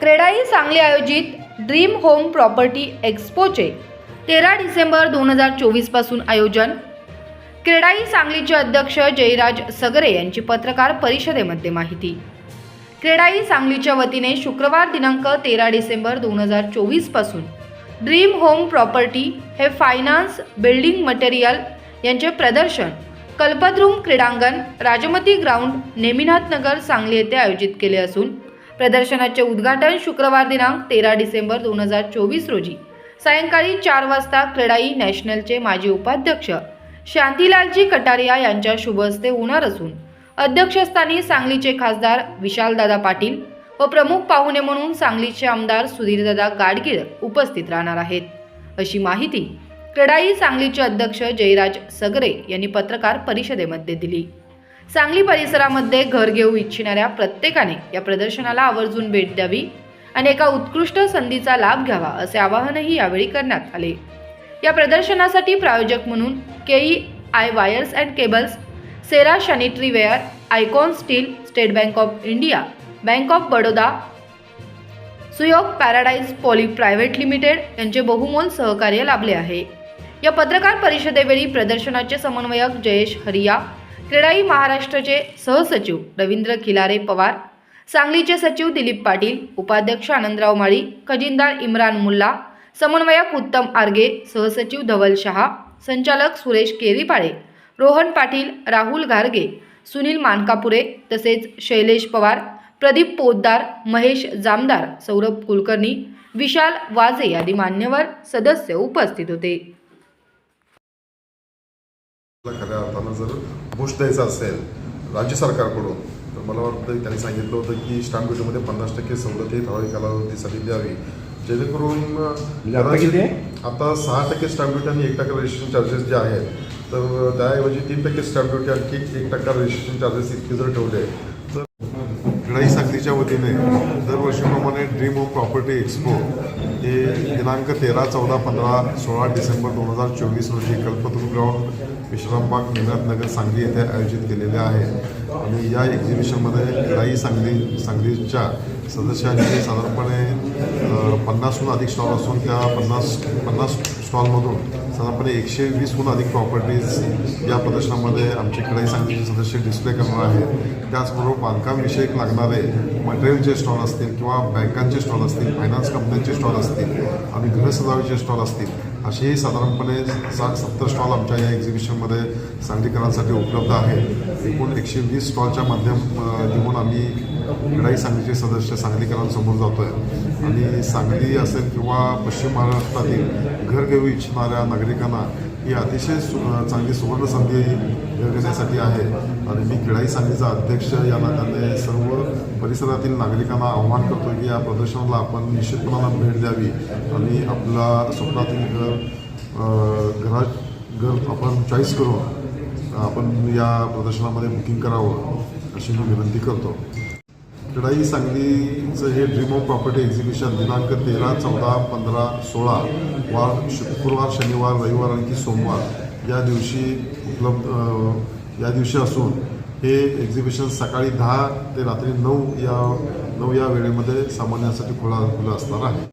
क्रेडाई सांगली आयोजित dream home property एक्स्पोचे तेरा डिसेंबर दोन हजार चोवीसपासून आयोजन. क्रेडाई सांगलीचे अध्यक्ष जयराज सगरे यांची पत्रकार परिषदेमध्ये माहिती. क्रेडाई सांगलीच्या वतीने शुक्रवार दिनांक तेरा डिसेंबर दोन हजार चोवीसपासून ड्रीम होम प्रॉपर्टी हे फायनान्स बिल्डिंग मटेरियल यांचे प्रदर्शन कल्पद्रुम क्रीडांगण राजमती ग्राउंड नेमिनाथ नगर सांगली येथे आयोजित केले असून प्रदर्शनाचे उद्घाटन शुक्रवार दिनांक तेरा डिसेंबर दोन हजार चोवीस रोजी. सायंकाळी चार वाजता क्रेडाई नॅशनलचे माजी उपाध्यक्ष शांतीलालजी कटारिया यांच्या शुभ हस्ते होणार असून अध्यक्षस्थानी सांगलीचे खासदार विशालदादा पाटील व प्रमुख पाहुणे म्हणून सांगलीचे आमदार सुधीरदादा गाडगीळ उपस्थित राहणार आहेत. अशी माहिती क्रेडाई सांगलीचे अध्यक्ष जयराज सगरे यांनी पत्रकार परिषदेमध्ये दिली. सांगली परिसरामध्ये घर घेऊ इच्छिणाऱ्या प्रत्येकाने या प्रदर्शनाला आवर्जून भेट द्यावी आणि एका उत्कृष्ट संधीचा लाभ घ्यावा असे आवाहनही यावेळी करण्यात आले. या प्रदर्शनासाठी प्रायोजक म्हणून KEI wires and cables Cera sanitary ware Icon steel State Bank of India Bank of Baroda Suyog paradise poly private limited यांचे बहुमोल सहकार्य लाभले आहे. या पत्रकार परिषदेवेळी प्रदर्शनाचे समन्वयक जयेश हरिया क्रीडाई महाराष्ट्राचे सहसचिव रवींद्र खिलारे पवार सांगलीचे सचिव दिलीप पाटील उपाध्यक्ष आनंदराव माळी खजिनदार इम्रान मुल्ला समन्वयक उत्तम आर्गे सहसचिव धवल शहा संचालक सुरेश केरीपाळे रोहन पाटील राहुल घारगे सुनील मानकापुरे तसेच शैलेश पवार प्रदीप पोद्दार महेश जामदार सौरभ कुलकर्णी विशाल वाजे आदी मान्यवर सदस्य उपस्थित होते. बूस्ट द्यायचा असेल राज्य सरकारकडून तर मला वाटतं त्यांनी सांगितलं होतं की स्टॅम्प ड्युटीमध्ये पन्नास टक्के सवलत ही ठराविक कालावधीसाठी द्यावी जेणेकरून म्हणजे? आता सहा टक्के स्टॅम्प ड्युटी आणि एक टक्का रजिस्ट्रेशन चार्जेस जे आहेत तर त्याऐवजी तीन टक्के स्टॅम्प ड्युटी आणखी एक टक्का रजिस्ट्रेशन चार्जेस इतके जर ठेवले तर वतीने दरवर्षीप्रमाणे ड्रीम ऑफ प्रॉपर्टी एक्सपो हे दिनांक तेरा चौदा पंधरा सोळा डिसेंबर दोन हजार चोवीस रोजी कल्पतरू ग्राउंड विश्रामबाग निनाथ नगर सांगली येथे आयोजित केलेले आहे. आणि या एक्झिबिशनमध्ये राई सांगली सांगलीच्या सदस्यांचे साधारणपणे पन्नासहून अधिक स्टॉल असून त्या पन्नास पन्नास स्टॉलमधून साधारणपणे एकशे वीसहून अधिक प्रॉपर्टीज या प्रदर्शनामध्ये आमचे क्रीडाई सांगलीचे सदस्य डिस्प्ले करणार आहेत. त्याचबरोबर बांधकामविषयक लागणारे मटेरियलचे स्टॉल असतील किंवा बँकांचे स्टॉल असतील फायनान्स कंपन्यांचे स्टॉल असतील आणि गृहसजावीचे स्टॉल असतील. असेही साधारणपणे साठ सत्तर स्टॉल आमच्या या एक्झिबिशनमध्ये सांगलीकरांसाठी उपलब्ध आहेत. एकूण एकशे वीस स्टॉलच्या माध्यम घेऊन आम्ही क्रीडाई सांगलीचे सदस्य सांगलीकरांसमोर जातो आहे आणि सांगली असेल किंवा पश्चिम महाराष्ट्रातील घर घेऊ इच्छिणाऱ्या नागरिकांना ही अतिशय सु चांगली सुवर्ण संधी घेण्यासाठी आहे. आणि मी क्रीडाई सांगलीचा अध्यक्ष या नात्याने सर्व परिसरातील नागरिकांना आव्हान करतो की या प्रदर्शनाला आपण निश्चितपणानं भेट द्यावी. आणि आपला स्वप्नातील घर अ, घरात घर आपण चॉईस करून आपण या प्रदर्शनामध्ये बुकिंग करावं अशी मी विनंती करतो. चढाई सांगलीचं हे ड्रीम ऑफ प्रॉपर्टी एक्झिबिशन दिनांक तेरा चौदा पंधरा सोळा वार शुक्रवार शनिवार रविवार आणखी सोमवार या दिवशी उपलब्ध या दिवशी असून हे एक्झिबिशन सकाळी दहा ते रात्री नऊ या नऊ या वेळेमध्ये सामान्यांसाठी खुला खुलं असणार आहे.